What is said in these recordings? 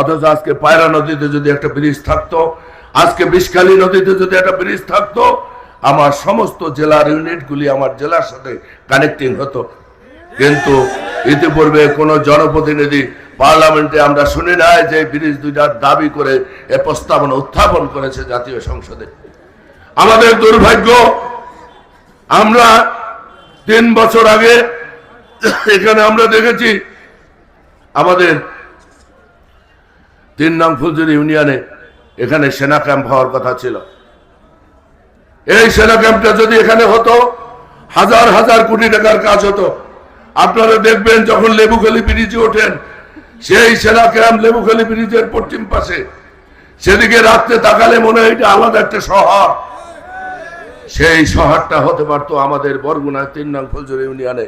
অথচ আজকে পায়রা নদীতে যদি একটা ব্রিজ থাকতো, আজকে বিষখালী নদীতে যদি একটা ব্রিজ থাকতো, আমার সমস্ত জেলার ইউনিটগুলি আমার জেলার সাথে কানেক্টিং হতো। কিন্তু ইতিপূর্বে কোনো জনপ্রতিনিধি পার্লামেন্টে আমরা শুনি নাই যে ব্রিজ দুইটার দাবি করে এ প্রস্তাবনা উত্থাপন করেছে জাতীয় সংসদে। আমাদের দুর্ভাগ্য, আমরা তিন বছর আগে এখানে আমরা দেখেছি, আমাদের তিন নং ফুলজুরি ইউনিয়নে এখানে সেনা ক্যাম্প হওয়ার কথা ছিল। এই সেনা ক্যাম্পটা যদি এখানে হতো, হাজার হাজার কোটি টাকার কাজ হতো। আপনারা দেখবেন যখন লেবুখালী ব্রিজে ওঠেন, সেই সেনা ক্যাম্প লেবুখালী ব্রিজের পশ্চিম পাশে। সেদিকে রাত্রে তাকালে মনে হয় এটা আলাদা একটা শহর। সেই শহরটা হতে পারতো আমাদের বরগুনা তিন নং ফুলজুরি ইউনিয়নে।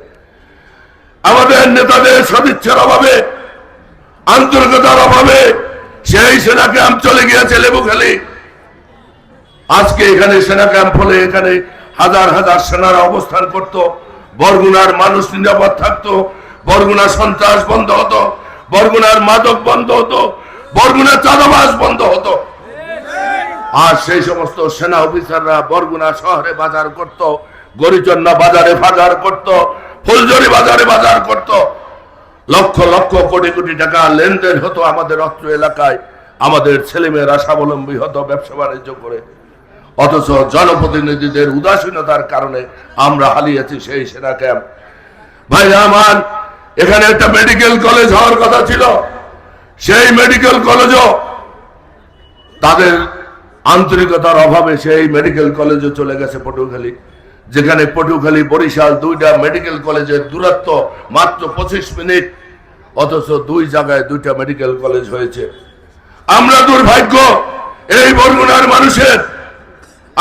আমাদের নেতাদের সদিচ্ছার অভাবে, আন্তরিকতার অভাবে সেই সেনা ক্যাম্প চলে গিয়েছে লেবুখালী। আজকে এখানে সেনা ক্যাম্প হলে এখানে হাজার হাজার সেনারা অবস্থান করত। বরগুনার মানুষ নিরাপদ থাকতো। বরগুনা সন্ত্রাস বন্ধ হতো। বরগুনার মাদক বন্ধ হতো। বরগুনার চাঁদাবাস বন্ধ হতো। আর সেই সমস্ত সেনা অফিসাররা বরগুনা শহরে বাজার করত। গরিচন্না বাজারে বাজার করত। ফুলজরি লক্ষ লক্ষ কোটি কোটি টাকা লেনদেন হতো আমাদের অত্র এলাকায়। আমাদের ছেলেমেয়েরা স্বাবলম্বী হতো ব্যবসা বাণিজ্য করে। অথচ জনপ্রতিনিধিদের উদাসীনতার কারণে আমরা হারিয়েছি সেই সেনা ক্যাম্প। ভাই আমার, এখানে একটা মেডিকেল কলেজ হওয়ার কথা ছিল। সেই মেডিকেল কলেজও তাদের আন্তরিকতার অভাবে সেই মেডিকেল কলেজে চলে গেছে পটুয়াখালী। যেখানে পটুয়াখালী বরিশাল দুইটা মেডিকেল কলেজের দূরত্ব মাত্র পঁচিশ মিনিট, অথচ দুই জায়গায় দুইটা মেডিকেল কলেজ হয়েছে। আমরা দুর্ভাগ্য, এই বরগুনার মানুষের।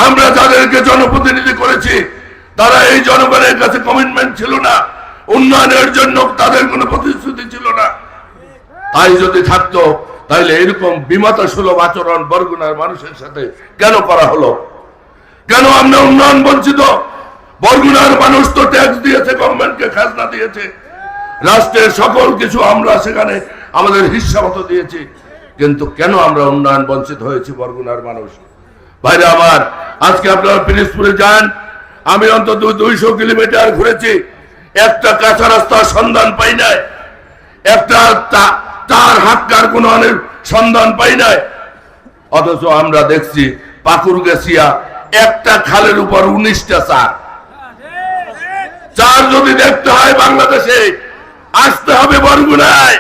আমরা যাদেরকে জনপ্রতিনিধি করেছি, তারা এই জনগণের কাছে কমিটমেন্ট ছিল না। উন্নয়নের জন্য তাদের কোনো প্রতিশ্রুতি ছিল না। তাই যদি থাকতো তাহলে এরকম বিমাতা সুলভ আচরণ বরগুনার মানুষের সাথে কেন করা হলো? কেন আমরা উন্নয়ন বঞ্চিত? বরগুনার মানুষ তো ট্যাক্স দিয়েছে গভর্নমেন্টকে খাজনা দিয়েছে। রাষ্ট্রের সকল কিছু আমরা সেখানে আমাদের হিস্সা মতো দিয়েছি। কিন্তু কেন আমরা উন্নয়ন বঞ্চিত হয়েছি বরগুনার মানুষ? ভাইরা আমার, আজকে আপনারা পিরিজপুরে যান। আমি অন্তত দুইশো কিলোমিটার ঘুরেছি। একটা কাঁচা রাস্তার সন্ধান পাই নাই। একটা তার হাক্কার কোন সন্ধান পাই নাই। অথচ আমরা দেখছি পাকুর গেছিয়া একটা খালের উপর উনিশটা চার। চার যদি দেখতে হয় বাংলাদেশে আসতে হবে বরগুনায়